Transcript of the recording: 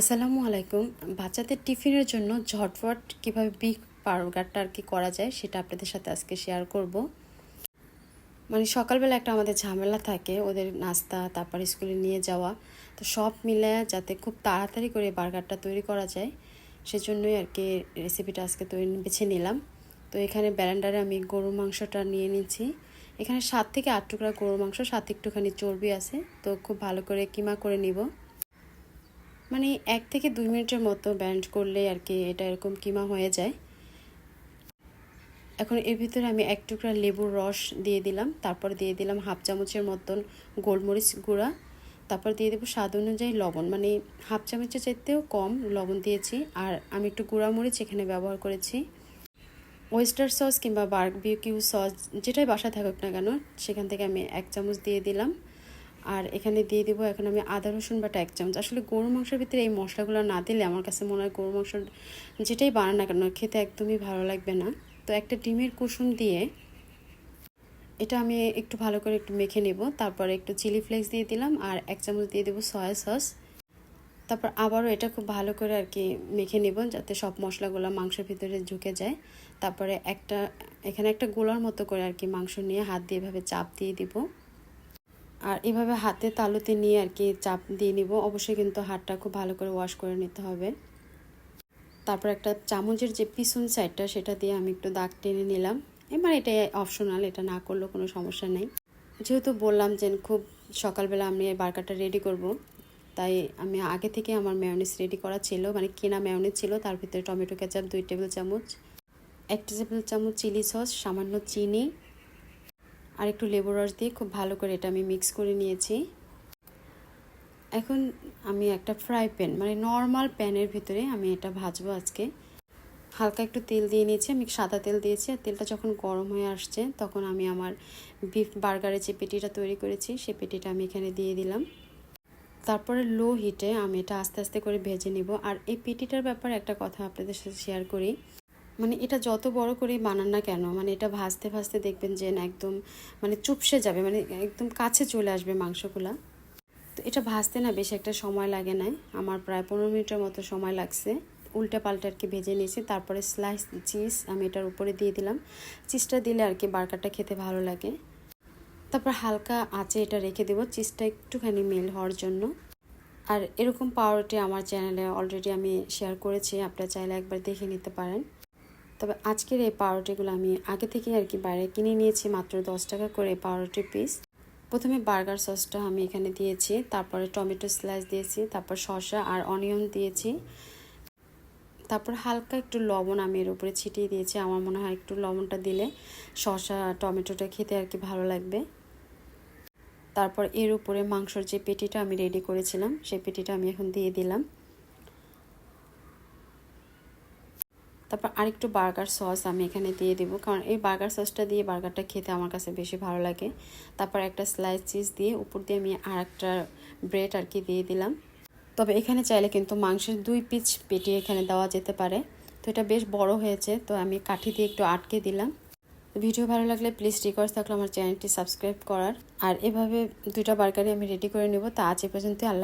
আসসালামু আলাইকুম। বাচ্চাদের টিফিনের জন্য ঝটফট কীভাবে বিগ বার্গারটা আর কি করা যায় সেটা আপনাদের সাথে আজকে শেয়ার করব। মানে সকালবেলা একটা আমাদের ঝামেলা থাকে, ওদের নাস্তা, তারপর স্কুলে নিয়ে যাওয়া। তো সব মিলে যাতে খুব তাড়াতাড়ি করে বার্গারটা তৈরি করা যায়, সেজন্যই আর কি রেসিপিটা আজকে তৈরি, বেছে নিলাম। তো এখানে ব্যালেন্ডারে আমি গরুর মাংসটা নিয়ে নিচ্ছি। এখানে সাত থেকে আট টুকরা গরুর মাংস, সাত একটুখানি চর্বি আছে। তো খুব ভালো করে কিমা করে নিব। মানে এক থেকে দুই মিনিটের মতো ব্যান্ড করলে আর কি এটা এরকম কিমা হয়ে যায়। এখন এর ভিতরে আমি এক টুকরা লেবুর রস দিয়ে দিলাম, তারপর দিয়ে দিলাম হাফ চামচের মতন গোলমরিচ গুঁড়া, তারপর দিয়ে দেবো স্বাদ অনুযায়ী লবণ মানে হাফ চামচের চাইতেও কম লবণ দিয়েছি, আর আমি একটু গুঁড়া মরিচ এখানে ব্যবহার করেছি। ওয়েস্টার সস কিংবা বার্গ বার্বিকিউ সস যেটাই বাসা থাকুক না কেন, সেখান থেকে আমি এক চামচ দিয়ে দিলাম। আর এখানে দিয়ে দিব এখন আমি আদা, রসুন বাটা এক চামচ। আসলে গরু মাংসের ভিতরে এই মশলাগুলো না দিলে আমার কাছে মনে হয় গরু মাংস যেটাই বানান না কেন, খেতে একদমই ভালো লাগবে না। তো একটা ডিমের কুসুম দিয়ে এটা আমি একটু ভালো করে একটু মেখে নেব। তারপরে একটু চিলি ফ্লেক্স দিয়ে দিলাম আর এক চামচ দিয়ে দেবো সয়া সস। তারপর আবারও এটা খুব ভালো করে আর কি মেখে নেব যাতে সব মশলাগুলো মাংসের ভিতরে ঢুকে যায়। তারপরে একটা, এখানে একটা গোলার মতো করে আর কি মাংস নিয়ে হাত দিয়ে এভাবে চাপ দিয়ে দিব। আর এভাবে হাতে তালুতে নিয়ে আর কি চাপ দিয়ে নিব। অবশ্যই কিন্তু হাতটা খুব ভালো করে ওয়াশ করে নিতে হবে। তারপর একটা চামচের যে পিছন সাইডটা সেটা দিয়ে আমি একটু দাগ টেনে নিলাম। এবার এটা অপশনাল এটা না করলেও কোনো সমস্যা নেই। যেহেতু বললাম যে খুব সকালবেলা আমি এই বার্গারটা রেডি করব, তাই আমি আগে থেকে আমার মেয়নিস রেডি করা ছিল মানে কেনা মেয়নিস ছিল, তার ভিতরে টমেটো কেচাপ দুই টেবিল চামচ, এক টেবিল চামচ চিলি সস সামান্য চিনি আর একটু লেবু রস দিয়ে খুব ভালো করে এটা আমি মিক্স করে নিয়েছি। এখন আমি একটা ফ্রাই প্যান মানে নর্মাল প্যানের ভিতরে আমি এটা ভাজবো আজকে। হালকা একটু তেল দিয়ে নিয়েছি, আমি সাদা তেল দিয়েছি আর তেলটা যখন গরম হয়ে আসছে তখন আমি আমার বিফ বার্গারের যে পেটিটা তৈরি করেছি সেই পেটিটা আমি এখানে দিয়ে দিলাম। তারপরে লো হিটে আমি এটা আস্তে আস্তে করে ভেজে নিব। আর এই পেটিটার ব্যাপারে একটা কথা আপনাদের সাথে শেয়ার করি। মানে এটা যত বড় করেই বানান না কেন মানে এটা ভাজতে ভাজতে দেখবেন যে না একদম মানে চুপসে যাবে মানে একদম কাছে চলে আসবে মাংসগুলা। তো এটা ভাজতে না বেশি একটা সময় লাগে না আমার প্রায় পনেরো মিনিটের মতো সময় লাগছে। উল্টে পাল্টে আর কি ভেজে নিয়েছি, তারপরে স্লাইস চিজ আমি এটার উপরে দিয়ে দিলাম। চিজটা দিলে আর কি বার্গারটা খেতে ভালো লাগে। তারপর হালকা আঁচে এটা রেখে দেবো চিজটা একটুখানি মেল হওয়ার জন্য। আর এরকম পাউরুটি আমার চ্যানেলে অলরেডি আমি শেয়ার করেছি, আপনারা চাইলে একবার দেখে নিতে পারেন। তবে আজকের এই পাউরুটিগুলো আমি আগে থেকে আর কি বাইরে কিনে নিয়েছি, মাত্র দশ টাকা করে পাউরুটি পিস প্রথমে বার্গার সসটা আমি এখানে দিয়েছি, তারপরে টমেটো স্লাইস দিয়েছি, তারপর শসা আর অনিয়ন দিয়েছি। তারপর হালকা একটু লবণ আমি এর উপরে ছিটিয়ে দিয়েছি, আমার মনে হয় একটু লবণটা দিলে শসা টমেটোটা খেতে আর কি ভালো লাগবে। তারপর এর উপরে মাংসর যে পেটিটা আমি রেডি করেছিলাম, সেই পেটিটা আমি এখন দিয়ে দিলাম। তারপর আরেকটু বার্গার সস আমি এখানে দিয়ে দেবো। কারণ এই বার্গার সসটা দিয়ে বার্গারটা খেতে আমার কাছে বেশি ভালো লাগে। তারপর একটা স্লাইস চিজ দিয়ে উপর দিয়ে আমি আর একটা ব্রেড আর কি দিয়ে দিলাম। তবে এখানে চাইলে কিন্তু মাংসের দুই পিচ পেটি এখানে দেওয়া যেতে পারে। তো এটা বেশ বড় হয়েছে, তো আমি কাঠি দিয়ে একটু আটকে দিলাম। ভিডিও ভালো লাগলে প্লিজ রিকোয়েস্ট থাকল আমার চ্যানেলটি সাবস্ক্রাইব করার। আর এভাবে দুইটা বার্গারই আমি রেডি করে নেব। তা আজ এ পর্যন্ত আল্লাহ